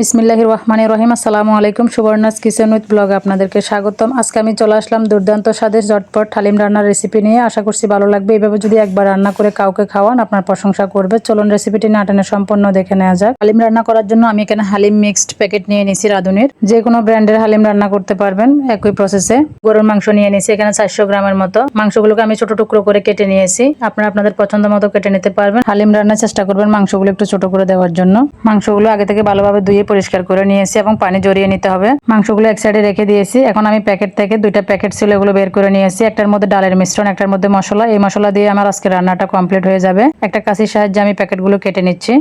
বিসমিল্লাহ রহমান রহিম আসসালামু আলাইকুম সুবর্ণাস কিচেন উইথ ব্লগ আপনাদেরকে স্বাগতম। আজকে আমি চলে আসলাম দুর্দান্ত স্বাদের ঝটপট হালিম রান্নার রেসিপি নিয়ে। আশা করছি ভালো লাগবে। এইভাবে যদি একবার রান্না করে কাউকে খাওয়ান, আপনার প্রশংসা করবে। চলুন রেসিপিটি নাটানে সম্পূর্ণ দেখে নেওয়া যাক। হালিম রান্না করার জন্য আমি এখানে হালিম মিক্সড প্যাকেট নিয়ে নিছি রাঁধুনির। যে কোনো ব্র্যান্ডের হালিম রান্না করতে পারবেন একই প্রসেসে গরুর মাংস নিয়ে নিয়েছি এখানে চারশো গ্রামের মতো। মাংসগুলোকে আমি ছোট টুকরো করে কেটে নিয়েছি। আপনারা আপনাদের পছন্দ মতো কেটে নিতে পারবেন। হালিম রান্নার চেষ্টা করবেন মাংসগুলো একটু ছোট করে দেওয়ার জন্য। মাংসগুলো আগে থেকে ভালোভাবে ধুয়ে পরিষ্কার করে নিয়েছি এবং পানি জড়িয়ে নিতে হবে। মাংসগুলো এক সাইডে রেখে দিয়েছি। এখন আমি প্যাকেট থেকে দুইটা প্যাকেট ছিল, এগুলো বের করে নিয়েছি। একটার মধ্যে ডালের মিশ্রণ, একটার মধ্যে মশলা। এই মশলা দিয়ে আমার আজকে রান্নাটা কমপ্লিট হয়ে যাবে। একটা কাশির সাহায্যে আমি প্যাকেটগুলো কেটে নিচ্ছি।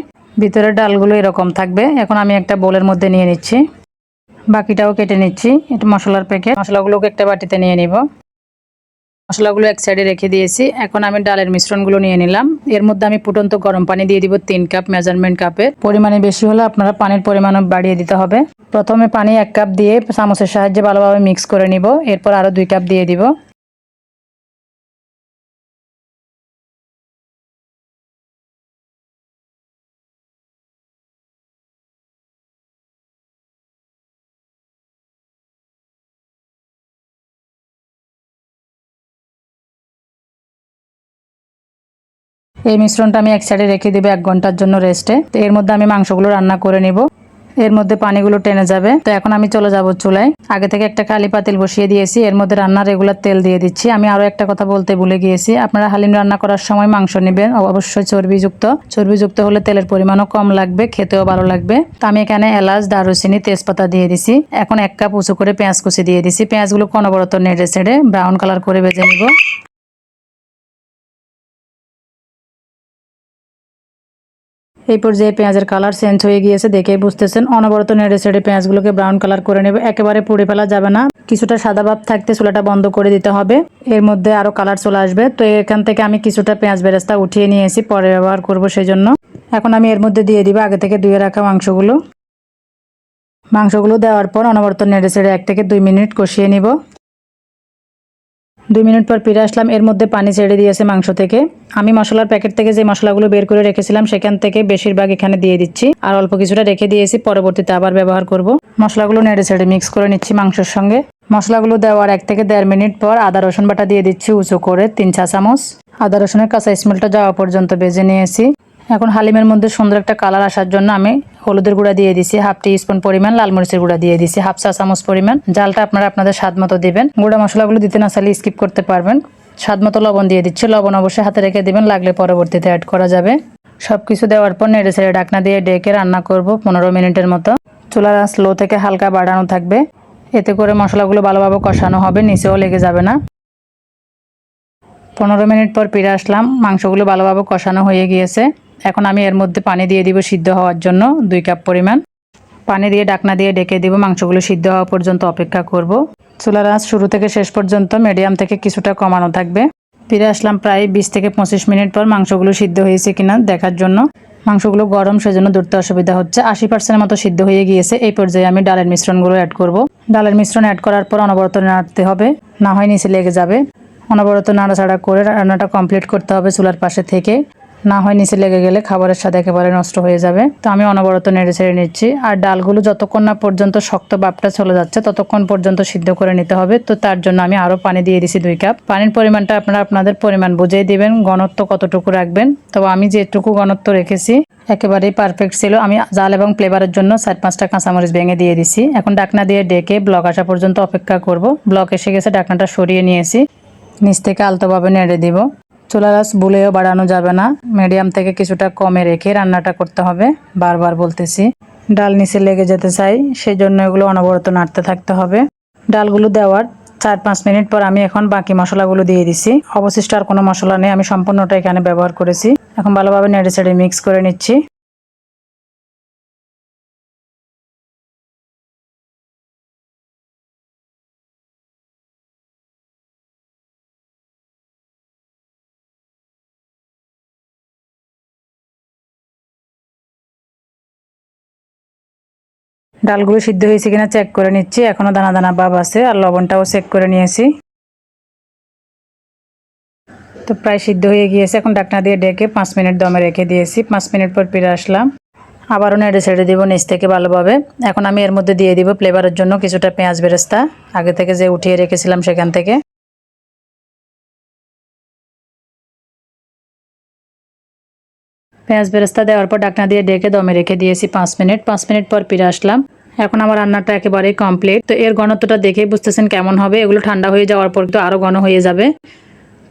ভিতরের ডালগুলো এরকম থাকবে। এখন আমি একটা বোলের মধ্যে নিয়ে নিচ্ছি। বাকিটাও কেটে নিচ্ছি। এটা মশলার প্যাকেট মশলাগুলোকে একটা বাটিতে নিয়ে নিব। মশলাগুলো এক সাইডে রেখে দিয়েছি। এখন আমি ডালের মিশ্রণগুলো নিয়ে নিলাম। এর মধ্যে আমি ফুটন্ত গরম পানি দিয়ে দিব তিন কাপ মেজারমেন্ট কাপের পরিমাণে বেশি হলে আপনারা পানির পরিমাণও বাড়িয়ে দিতে হবে। প্রথমে পানি এক কাপ দিয়ে চামচের সাহায্যে ভালোভাবে মিক্স করে নিব। এরপর আরও দুই কাপ দিয়ে দিব। এই মিশ্রণটা আমি এক সাইডে রেখে দিব এক ঘণ্টার জন্য রেস্টে তো এর মধ্যে আমি মাংসগুলো রান্না করে নিব। এর মধ্যে পানিগুলো টেনে যাবে। তো এখন আমি চলে যাব চুলায়। আগে থেকে একটা খালি পাতিল বসিয়ে দিয়েছি। এর মধ্যে রান্নার রেগুলার তেল দিয়ে দিচ্ছি। আমি আরও একটা কথা বলতে ভুলে গিয়েছি। আপনারা হালিম রান্না করার সময় মাংস নেবেন। অবশ্যই চর্বিযুক্ত। চর্বিযুক্ত হলে তেলের পরিমাণও কম লাগবে, খেতেও ভালো লাগবে। তো আমি এখানে এলাচ, দারুচিনি, তেজপাতা দিয়ে দিছি। এখন এক কাপ উঁচু করে পেঁয়াজ কুচি দিয়ে দিছি। পেঁয়াজগুলো কনবরত নেড়ে ছেড়ে ব্রাউন কালার করে ভেজে নিব। এই পর্যায়ে পেঁয়াজের কালার চেঞ্জ হয়ে গিয়েছে দেখে বুঝতেছেন। অনবরত নেড়ে ছেড়ে পেঁয়াজগুলোকে ব্রাউন কালার করে নেবে। একেবারে পুড়ে ফেলা যাবে না। কিছুটা সাদা ভাব থাকতে চুলাটা বন্ধ করে দিতে হবে। এর মধ্যে আরও কালার চলে আসবে। তো এখান থেকে আমি কিছুটা পেঁয়াজ বেরেস্তা উঠিয়ে নিয়েছি। পরে ব্যবহার করব সেই জন্য এখন আমি এর মধ্যে দিয়ে দিব আগে থেকে ধুয়ে রাখা মাংসগুলো। মাংসগুলো দেওয়ার পর অনবরত নেড়ে ছেড়ে এক থেকে দুই মিনিট কষিয়ে নিব। দুই মিনিট পর ফিরে আসলাম। এর মধ্যে পানি ছেড়ে দিয়েছে মাংস থেকে। আমি মশলার প্যাকেট থেকে যে মশলাগুলো বের করে রেখেছিলাম, সেখান থেকে বেশিরভাগ এখানে দিয়ে দিচ্ছি। আর অল্প কিছুটা রেখে দিয়েছি, পরবর্তীতে আবার ব্যবহার করব। মশলাগুলো নেড়ে ছেড়ে মিক্স করে নিচ্ছি মাংসের সঙ্গে। মশলাগুলো দেওয়ার এক থেকে দেড় মিনিট পর আদা, রসুন বাটা দিয়ে দিচ্ছি উঁচু করে তিন চা চামচ। আদা, রসুনের কাঁচা স্মেলটা যাওয়া পর্যন্ত বেজে নিয়েছি। এখন হালিমের মধ্যে সুন্দর একটা কালার আসার জন্য আমি হলুদের গুঁড়া দিয়ে দিছি হাফ টি স্পুন পরিমাণ লাল মরিচের গুঁড়া দিয়ে দিছি হাফ চা চামচ পরিমাণ। জালটা আপনারা আপনাদের স্বাদ মতো দেবেন। গুঁড়া মশলাগুলো দিতে না চাইলে স্কিপ করতে পারবেন। স্বাদ মতো লবণ দিয়ে দিচ্ছি। লবণ অবশ্যই হাতে রেখে দেবেন, লাগলে পরবর্তীতে অ্যাড করা যাবে। সব কিছু দেওয়ার পর নেড়ে ছেড়ে ডাকনা দিয়ে ডেকে রান্না করব পনেরো মিনিটের মতো। চুলার স্লো থেকে হালকা বাড়ানো থাকবে। এতে করে মশলাগুলো ভালোভাবে কষানো হবে, নিচেও লেগে যাবে না। পনেরো মিনিট পর ফিরে আসলাম। মাংসগুলো ভালোভাবে কষানো হয়ে গিয়েছে। এখন আমি এর মধ্যে পানি দিয়ে দিব সিদ্ধ হওয়ার জন্য দুই কাপ পরিমাণ। পানি দিয়ে ডাকনা দিয়ে ডেকে দিব, মাংসগুলো সিদ্ধ হওয়া পর্যন্ত অপেক্ষা করব। চুলার আঁচ শুরু থেকে শেষ পর্যন্ত মিডিয়াম থেকে কিছুটা কমানো থাকবে। ফিরে আসলাম প্রায় বিশ থেকে পঁচিশ মিনিট পর মাংসগুলো সিদ্ধ হয়েছে কিনা দেখার জন্য। মাংসগুলো গরম সেজন্য ধরতে অসুবিধা হচ্ছে। আশি পার্সেন্টের মতো সিদ্ধ হয়ে গিয়েছে। এই পর্যায়ে আমি ডালের মিশ্রণগুলো অ্যাড করব। ডালের মিশ্রণ অ্যাড করার পর অনবরত নাড়তে হবে। না হয় নিচে লেগে যাবে। অনবরত নাড়াচাড়া করে রান্নাটা কমপ্লিট করতে হবে চুলার পাশে থেকে। না হয় নিচে লেগে গেলে খাবারের স্বাদ একেবারে নষ্ট হয়ে যাবে। তো আমি অনবরত নেড়ে ছেড়ে নিচ্ছি। আর ডালগুলো যতক্ষণ না পর্যন্ত শক্ত বাপটা চলে যাচ্ছে, ততক্ষণ পর্যন্ত সিদ্ধ করে নিতে হবে। তো তার জন্য আমি আরও পানি দিয়ে দিছি দুই কাপ। পানির পরিমাণটা আপনারা আপনাদের পরিমাণ বুঝেই দিবেন, ঘনত্ব কতটুকু রাখবেন। তো আমি যেটুকু ঘনত্ব রেখেছি, একেবারেই পারফেক্ট ছিল। আমি জাল এবং ফ্লেভারের জন্য চার পাঁচটা কাঁচামরিচ ভেঙে দিয়ে দিছি। এখন ডাকনা দিয়ে ডেকে ব্লক আসা পর্যন্ত অপেক্ষা করব। ব্লক এসে গেছে, ডাকনাটা সরিয়ে নিয়েছি। নিচ থেকে আলতোভাবে নেড়ে দিব। চুলার গাছ বুলেও বাড়ানো যাবে না। মিডিয়াম থেকে কিছুটা কমে রেখে রান্নাটা করতে হবে, বারবার বলতেছি। ডাল নিচে লেগে যেতে চাই সেই জন্য এগুলো অনবরত নাড়তে থাকতে হবে। ডালগুলো দেওয়ার চার পাঁচ মিনিট পর আমি এখন বাকি মশলাগুলো দিয়ে দিছি। অবশিষ্ট আর কোনো মশলা নেই, আমি সম্পূর্ণটা এখানে ব্যবহার করেছি। এখন ভালোভাবে নেড়ে চেড়ে মিক্স করে নিচ্ছি। ডালগুলো সিদ্ধ হয়েছে কিনা চেক করে নিচ্ছি। এখনও দানা দানা ভাব আছে আর লবণটাও চেক করে নিয়েছি। তো প্রায় সিদ্ধ হয়ে গিয়েছে। এখন ডাকনা দিয়ে ডেকে পাঁচ মিনিট দমে রেখে দিয়েছি। পাঁচ মিনিট পর ফিরে আসলাম। আবারও নেড়ে ছেড়ে দিব নিচ থেকে ভালোভাবে। এখন আমি এর মধ্যে দিয়ে দিব ফ্লেভারের জন্য কিছুটা পেঁয়াজ বেরেস্তা। আগে থেকে যে উঠিয়ে রেখেছিলাম সেখান থেকে। পেঁয়াজ বেরেস্তা দেওয়ার পর ডাকনা দিয়ে ডেকে দমে রেখে দিয়েছি পাঁচ মিনিট। পাঁচ মিনিট পর ফিরে আসলাম। এখন আমার রান্নাটা একেবারেই কমপ্লিট তো এর ঘনত্বটা দেখেই বুঝতেছেন কেমন হবে। এগুলো ঠান্ডা হয়ে যাওয়ার পর তো আরও ঘন হয়ে যাবে।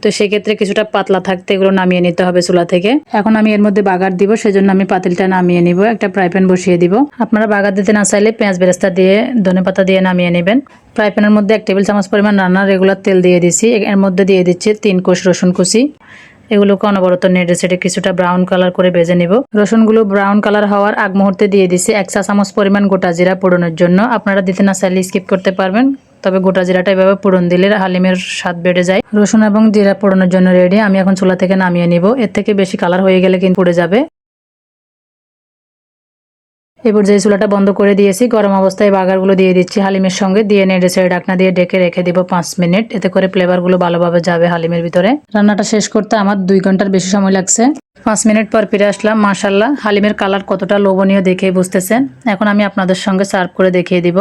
তো সেক্ষেত্রে কিছুটা পাতলা থাকতে এগুলো নামিয়ে নিতে হবে চুলা থেকে। এখন আমি এর মধ্যে বাগার দিব, সেজন্য আমি পাতিলটা নামিয়ে নিব। একটা ফ্রাই প্যান বসিয়ে দিব। আপনারা বাগার দিতে না চাইলে পেঁয়াজ বেরেস্তা দিয়ে, ধনে পাতা দিয়ে নামিয়ে নেবেন। ফ্রাই প্যানের মধ্যে এক টেবিল চামচ পরিমাণ রান্নার রেগুলার তেল দিয়ে দিচ্ছি এর মধ্যে দিয়ে দিচ্ছি তিন কোষ রসুন কুচি। এগুলোকে অনবরত নেড়ে সেটে কিছুটা ব্রাউন কালার করে ভেজে নিব। রসুনগুলো ব্রাউন কালার হওয়ার আগ মুহূর্তে দিয়ে দিছি এক চা চামচ পরিমাণ গোটা জিরা পোড়ানোর জন্য। আপনারা দিতে না চাইলে স্কিপ করতে পারবেন, তবে গোটা জিরাটা এভাবে পুরন দিলে হালিমের স্বাদ বেড়ে যায়। রসুন এবং জিরা পোড়ানোর জন্য রেডি আমি এখন চুলা থেকে নামিয়ে নিব। এর থেকে বেশি কালার হয়ে গেলে কিন্তু পুড়ে যাবে। এই পর্যায়ে চুলাটা বন্ধ করে দিয়েছি। গরম অবস্থায় বাগারগুলো দিয়ে দিচ্ছি। হালিমের সঙ্গে দিয়ে নেড়ে ছেড়ে ডাকনা দিয়ে ডেকে রেখে দিব পাঁচ মিনিট। এতে করে ফ্লেভারগুলো ভালোভাবে যাবে হালিমের ভিতরে। রান্নাটা শেষ করতে আমার দুই ঘণ্টার বেশি সময় লাগছে। পাঁচ মিনিট পর ফিরে আসলাম। মাশাল্লাহ হালিমের কালার কতটা লোভনীয় দেখেই বুঝতেছেন। এখন আমি আপনাদের সঙ্গে সার্ভ করে দেখিয়ে দিব।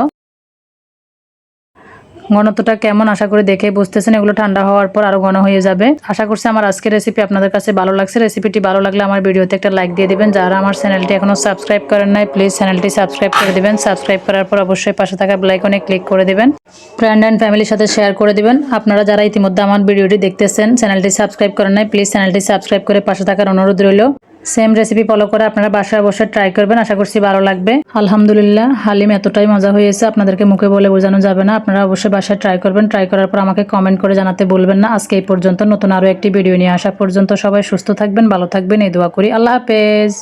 ঘনত্বটা কেমন আশা করে দেখে বুঝতেছেন, এগুলো ঠান্ডা হওয়ার পর আরও ঘন হয়ে যাবে। আশা করছি আমার আজকের রেসিপি আপনাদের কাছে ভালো লাগছে। রেসিপিটি ভালো লাগলে আমার ভিডিওতে একটা লাইক দিয়ে দিবেন। যারা আমার চ্যানেলটি এখনও সাবস্ক্রাইব করেন নাই প্লিজ চ্যানেলটি সাবস্ক্রাইব করে দিবেন। সাবস্ক্রাইব করার পর অবশ্যই পাশে থাকা বেলাইকনে ক্লিক করে দিবেন। ফ্রেন্ড অ্যান্ড ফ্যামিলির সাথে শেয়ার করে দিবেন। আপনারা যারা ইতিমধ্যে আমার ভিডিওটি দেখতেছেন চ্যানেলটি সাবস্ক্রাইব করেন নাই প্লিজ চ্যানেলটি সাবস্ক্রাইব করে পাশে থাকার অনুরোধ রইল। সেম রেসিপি ফলো করে আপনারা বাসায় বসে ট্রাই করবেন, আশা করছি ভালো লাগবে। আলহামদুলিল্লাহ, হালিম এতটাই মজা হয়েছে, আপনাদেরকে মুখে বলে বোঝানো যাবে না। আপনারা অবশ্যই বাসায় ট্রাই করবেন ট্রাই করার পর আমাকে কমেন্ট করে জানাতে বলবেন না। আজকে এই পর্যন্ত নতুন আরও একটি ভিডিও নিয়ে আসা পর্যন্ত সবাই সুস্থ থাকবেন, ভালো থাকবেন, এই দোয়া করি। আল্লাহ হাফেজ।